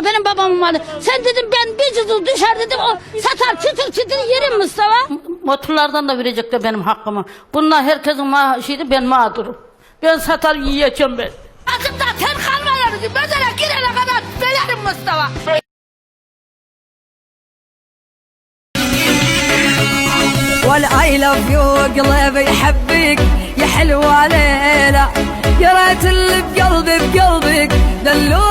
Mustafa benim babamın malı. Sen dedim ben bir cızıl düşer dedim o satar çıtır çıtır yerim Mustafa. Motorlardan da verecekler benim hakkımı. Bunlar herkesin ma şeydi ben mağdurum. Ben satar yiyeceğim ben. Ağzımda ter kalmaları Mesela girene kadar belerim Mustafa. والاي لاف يو قلبي يحبك يا حلوة ليلى يا ريت اللي بقلبي بقلبك دلوعة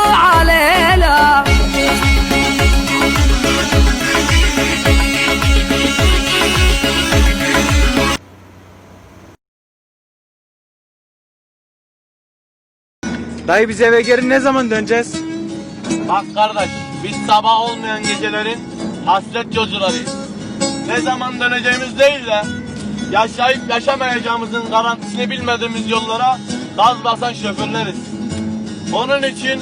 Dayı biz eve geri ne zaman döneceğiz? Bak kardeş, biz sabah olmayan gecelerin hasret yolcularıyız. Ne zaman döneceğimiz değil de yaşayıp yaşamayacağımızın garantisini bilmediğimiz yollara gaz basan şoförleriz. Onun için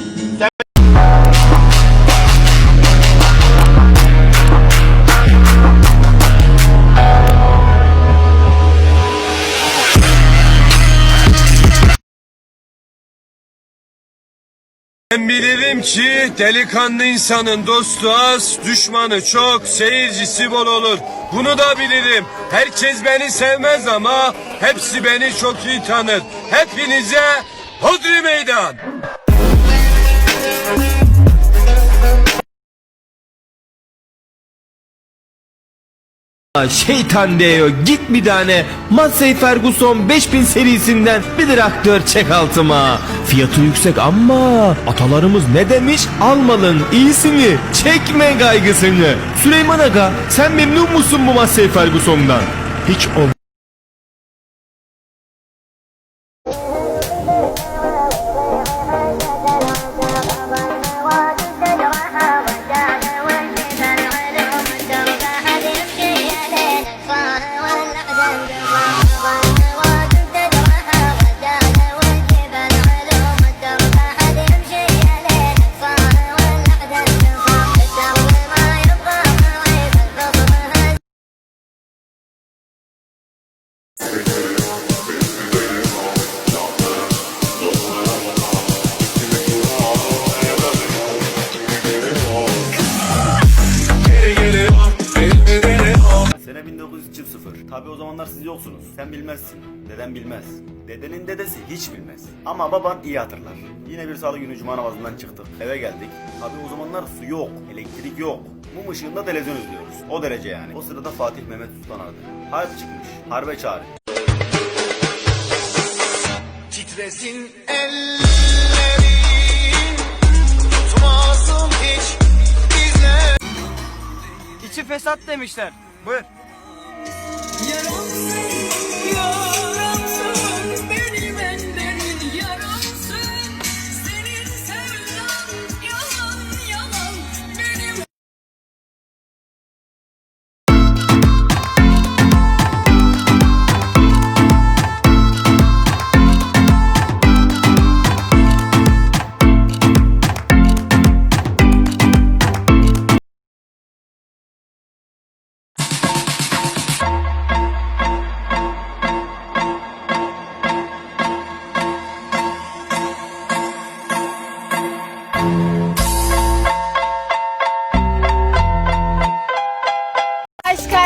Ben bilirim ki delikanlı insanın dostu az, düşmanı çok, seyircisi bol olur. Bunu da bilirim. Herkes beni sevmez ama hepsi beni çok iyi tanır. Hepinize hodri meydan. Şeytan diyor git bir tane Massey Ferguson 5000 serisinden bir traktör çek altıma. Fiyatı yüksek ama atalarımız ne demiş? Almalın iyisini çekme gaygısını. Süleyman Aga sen memnun musun bu Massey Ferguson'dan? Hiç ol. Sene 1900. Tabi o zamanlar siz yoksunuz. Sen bilmezsin. Deden bilmez. Dedenin dedesi hiç bilmez. Ama baban iyi hatırlar. Yine bir salı günü cuma namazından çıktık. Eve geldik. Tabi o zamanlar su yok. Elektrik yok. Mum ışığında televizyon izliyoruz. O derece yani. O sırada Fatih Mehmet Sultan aradı. Harp çıkmış. Harbe çağır. Titresin ellerin, tutmasın hiç bizler. İçi fesat demişler. Buyur.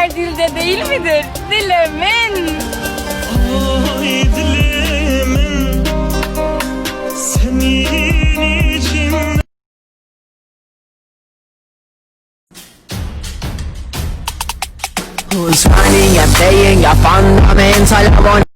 Her dilde değil midir? Dilemin. Who's running, you're playing, you're fundamental, I want